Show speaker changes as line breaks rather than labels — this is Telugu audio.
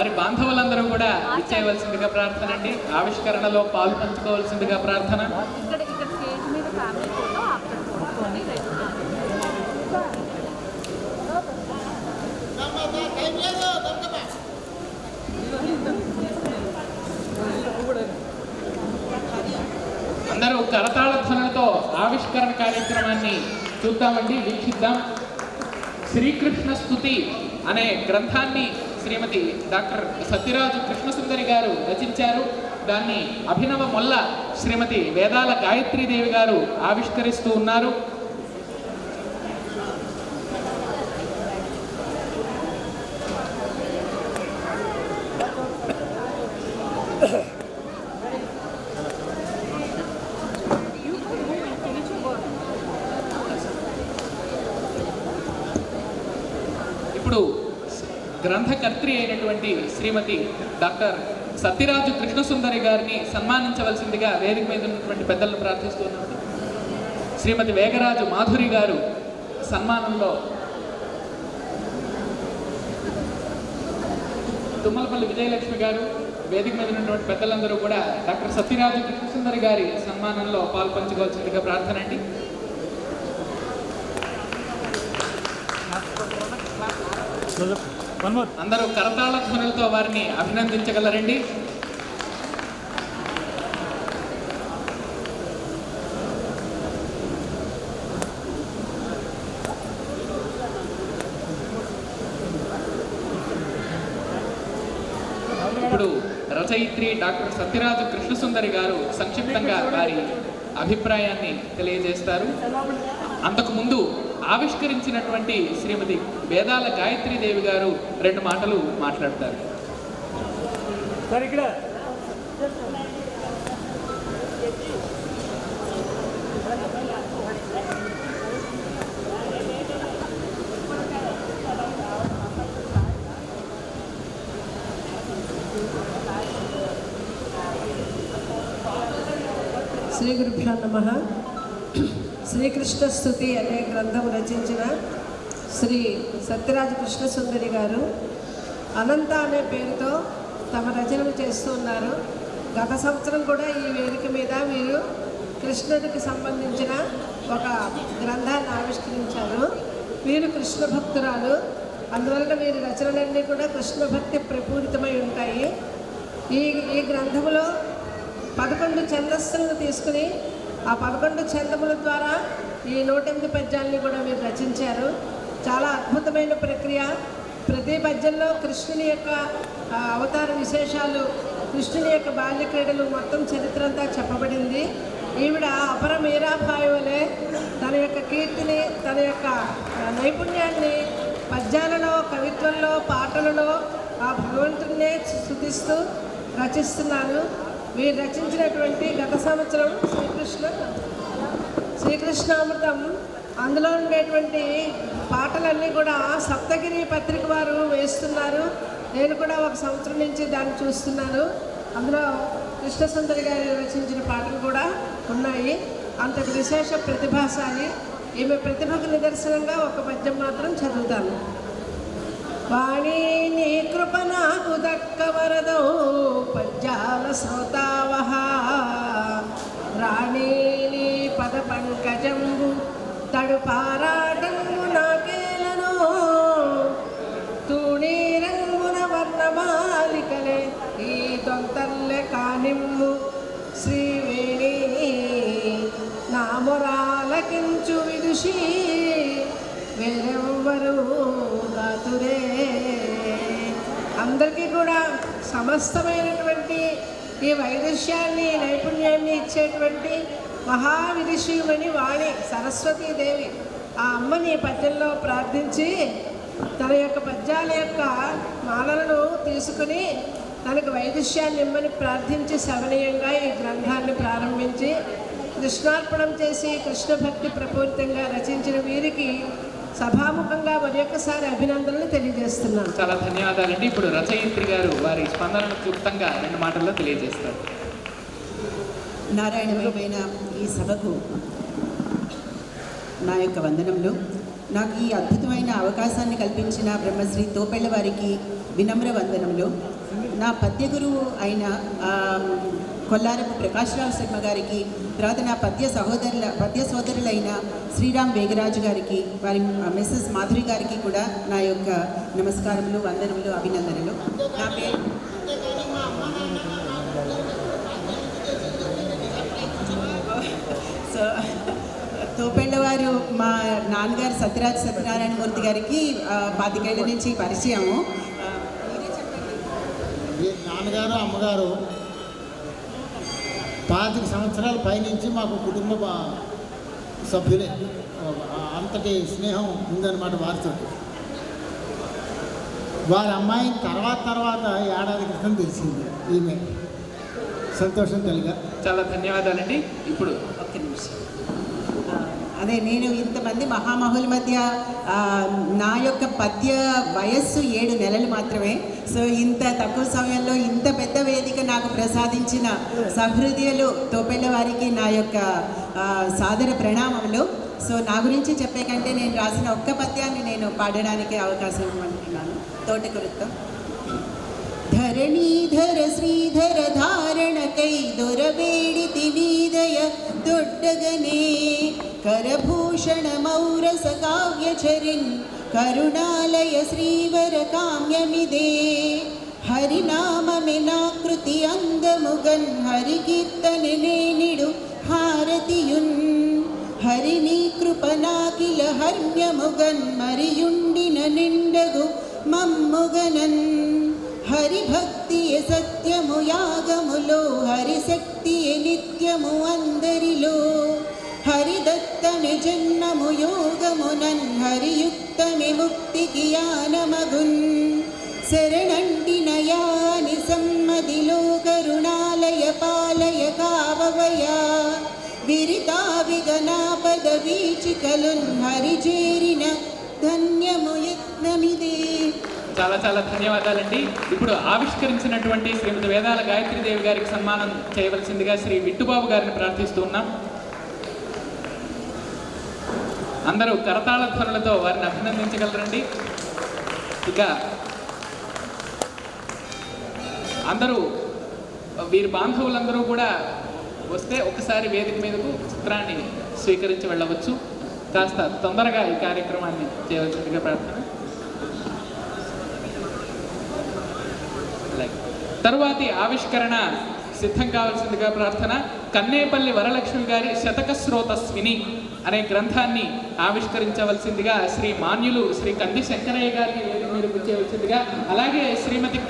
వారి బాంధవులందరూ కూడా ఇచ్చేయవలసిందిగా ప్రార్థన అండి. ఆవిష్కరణలో పాలు పంచుకోవాల్సిందిగా ప్రార్థన. అందరూ కరతాళ ధ్వనులతో ఆవిష్కరణ కార్యక్రమాన్ని చూద్దామండి వీక్షిద్దాం. శ్రీకృష్ణ స్తుతి అనే గ్రంథాన్ని శ్రీమతి డాక్టర్ సత్యరాజు కృష్ణసుందరి గారు రచించారు. దాన్ని అభినవ మొల్ల శ్రీమతి వేదాల గాయత్రీదేవి గారు ఆవిష్కరిస్తూ ఉన్నారు ఇప్పుడు గ్రంథకర్త్రి అయినటువంటి శ్రీమతి డాక్టర్ సత్యరాజు కృష్ణసుందరి గారిని సన్మానించవలసిందిగా వేదిక మీద ఉన్నటువంటి పెద్దలను ప్రార్థిస్తున్నాను శ్రీమతి వేగరాజు మాధురి గారు సన్మానంలో తుమ్మలపల్లి విజయలక్ష్మి గారు వేదిక మీద ఉన్నటువంటి పెద్దలందరూ కూడా డాక్టర్ సత్యరాజు కృష్ణసుందరి గారి సన్మానంలో పాల్పంచుకోవాల్సిందిగా ప్రార్థన అండి
Gracias.
అందరూ కరతాళ ధ్వనులతో వారిని అభినందించగలరండి. ఇప్పుడు రచయిత్రి డాక్టర్ సత్యరాజు కృష్ణసుందరి గారు సంక్షిప్తంగా వారి అభిప్రాయాన్ని తెలియజేస్తారు. అంతకు ముందు ఆవిష్కరించినటువంటి శ్రీమతి వేదాల గాయత్రీదేవి గారు రెండు మాటలు మాట్లాడతారు.
సార్ ఇక్కడ.
శ్రీ గురుభ్యో నమ. శ్రీకృష్ణ స్థుతి అనే గ్రంథం రచించిన శ్రీ సత్యరాజ కృష్ణసుందరి గారు అనంత అనే పేరుతో తమ రచనలు చేస్తూ ఉన్నారు. గత సంవత్సరం కూడా ఈ వేదిక మీద వీరు కృష్ణుడికి సంబంధించిన ఒక గ్రంథాన్ని ఆవిష్కరించారు. వీరు కృష్ణ భక్తురాలు. అందువలన వీరి రచనలన్నీ కూడా కృష్ణ భక్తి ప్రపూరితమై ఉంటాయి. ఈ ఈ గ్రంథంలో పదకొండు ఛందస్సులను తీసుకుని ఆ పదకొండు చందముల ద్వారా ఈ నూటెనిమిది పద్యాల్ని కూడా మీరు రచించారు. చాలా అద్భుతమైన ప్రక్రియ. ప్రతి పద్యంలో కృష్ణుని యొక్క అవతార విశేషాలు కృష్ణుని యొక్క బాల్య క్రీడలు మొత్తం చరిత్ర అంతా చెప్పబడింది. ఈవిడ అపర మీరాభాయువులే వలె తన యొక్క కీర్తిని తన యొక్క నైపుణ్యాన్ని పద్యాలలో కవిత్వంలో పాటలలో ఆ భగవంతుడినే స్థుతిస్తూ రచిస్తున్నాను. వీరు రచించినటువంటి గత సంవత్సరం శ్రీకృష్ణ శ్రీకృష్ణామృతం అందులో ఉండేటువంటి పాటలన్నీ కూడా సప్తగిరి పత్రిక వారు వేస్తున్నారు. నేను కూడా ఒక సంవత్సరం నుంచి దాన్ని చూస్తున్నాను. అందులో కృష్ణసుందరి గారు రచించిన పాటలు కూడా ఉన్నాయి. అంతటి విశేష ప్రతిభాశాలి. ఈమె ప్రతిభకు నిదర్శనంగా ఒక పద్యం మాత్రం చదువుతాను. వాణి నీ పద్యాల శ్రోతావహ రాణి పద పంకజంబు తడు పారాటంబు నాకేలను తూణీ రంగున వర్ణమాలికలే ఈ దొంతల్లె కానిమ్ము శ్రీవేణి నామొరాలకించు విదుషి వేరెవ్వరూ గాతురే అందరికీ కూడా సమస్తమైనటువంటి ఈ వైదుష్యాన్ని నైపుణ్యాన్ని ఇచ్చేటువంటి మహావిదుషీమణి వాణి సరస్వతీదేవి. ఆ అమ్మని పద్యంలో ప్రార్థించి తన యొక్క పద్యాల యొక్క మాలలను తీసుకుని తనకు వైదుష్యాన్ని ఇమ్మని ప్రార్థించి శవనీయంగా ఈ గ్రంథాన్ని ప్రారంభించి కృష్ణార్పణం చేసి కృష్ణ భక్తి ప్రపూరితంగా రచించిన వీరికి సభాముఖంగా మరి ఒక్కసారి అభినందనలు తెలియజేస్తున్నాను.
చాలా ధన్యవాదాలండి. ఇప్పుడు రచయిత్రి గారు వారి స్పందనను క్లుప్తంగా రెండు మాటల్లో తెలియజేస్తారు.
నారాయణమయమైన ఈ సభకు నా యొక్క వందనములు. నాకు ఈ అద్భుతమైన అవకాశాన్ని కల్పించిన బ్రహ్మశ్రీ తోపెళ్ళ వారికి వినమ్ర వందనములు. నా పద్య గురువు అయిన కొల్లారపు ప్రకాశ్రావు శర్మ గారికి తర్వాత నా పద్య సహోదరుల పద్య సోదరులైన శ్రీరామ్ వేగరాజు గారికి వారి మిస్సెస్ మాధురి గారికి కూడా నా యొక్క నమస్కారములు వందనములు అభినందనలు. నా పేరు సో తోపెళ్ళవారు మా నాన్నగారు సత్యరాజ్ సత్యనారాయణ మూర్తి గారికి పాతికేళ్ళ నుంచి పరిచయము.
నాన్నగారు అమ్మగారు పాతిక సంవత్సరాల పైనుంచి మాకు కుటుంబ సభ్యులే. అంతటి స్నేహం ఉందన్నమాట వారితో వారి అమ్మాయి తర్వాత తర్వాత ఏడాది క్రితం తెలిసింది ఈమె. సంతోషం తెలుగా
చాలా ధన్యవాదాలండి. ఇప్పుడు
ఒక్క నిమిషం. అదే నేను ఇంతమంది మహామహుల మధ్య ఆ, నా యొక్క పద్య వయస్సు ఏడు నెలలు మాత్రమే సో ఇంత తక్కువ సమయంలో ఇంత పెద్ద వేదిక నాకు ప్రసాదించిన సహృదయులు తోపెళ్ళ వారికి నా యొక్క ఆ, సాదర ప్రణామములు సో నా గురించి చెప్పే కంటే నేను రాసిన ఒక్క పద్యాన్ని నేను పాడడానికి అవకాశం ఇవ్వమంటున్నాను తోటకృతం ಧರಣೀಧರ ಶ್ರೀಧರ ಧಾರಣ ಕೈ ದೊರಬೇಡಿ ತಿನೀದಯ ದೊಡ್ಡಗನೇ करभूषणमौरसकाव्यचरिन् करुणालय श्रीवरकाम्यमिदे हरिनाममिनाकृति अङ्गमुगन् हरिकीर्तननेनिडु हारतियुन् హరిని కృపనాకిల హర్మ్యముగన్ మరియుండిన నిండగు మమ్ముగనన్. హరిభక్తియ సత్యము యాగములో హరిశక్తియ నిత్యము అందరిలో. హరిదత్తమి జన్మము యోగమునన్ హరియుక్తమి ముక్తికి యానమగున్ శరణంటి నయాని సమ్మదిలో కరుణాలయ పాలయ కావవయా విరితా విగనాపద వీచికలున్ హరిచేరిన ధన్యము యత్నమిదే
చాలా చాలా ధన్యవాదాలండి. ఇప్పుడు ఆవిష్కరించినటువంటి శ్రీమతి వేదాల గాయత్రీదేవి గారికి సన్మానం చేయవలసిందిగా శ్రీ విట్టుబాబు గారిని ప్రార్థిస్తూ ఉన్నాం. అందరూ కరతాళ ధ్వనులతో వారిని అభినందించగలరండి. ఇక అందరూ వీరి బాంధవులందరూ కూడా వస్తే ఒకసారి వేదిక మీదకు చిత్రాన్ని స్వీకరించి వెళ్ళవచ్చు. కాస్త తొందరగా ఈ కార్యక్రమాన్ని చేయవలసిందిగా ప్రార్థన. తరువాతి ఆవిష్కరణ సిద్ధం కావాల్సిందిగా ప్రార్థన. కన్నేపల్లి వరలక్ష్మి గారి శతక స్రోతస్విని. అనే గ్రంథాన్ని ఆవిష్కరించవలసిందిగా శ్రీ మాన్యులు శ్రీ కంది శంకరయ్య గారిని వేదిక మీదకు చేయవలసిందిగా అలాగే శ్రీమతి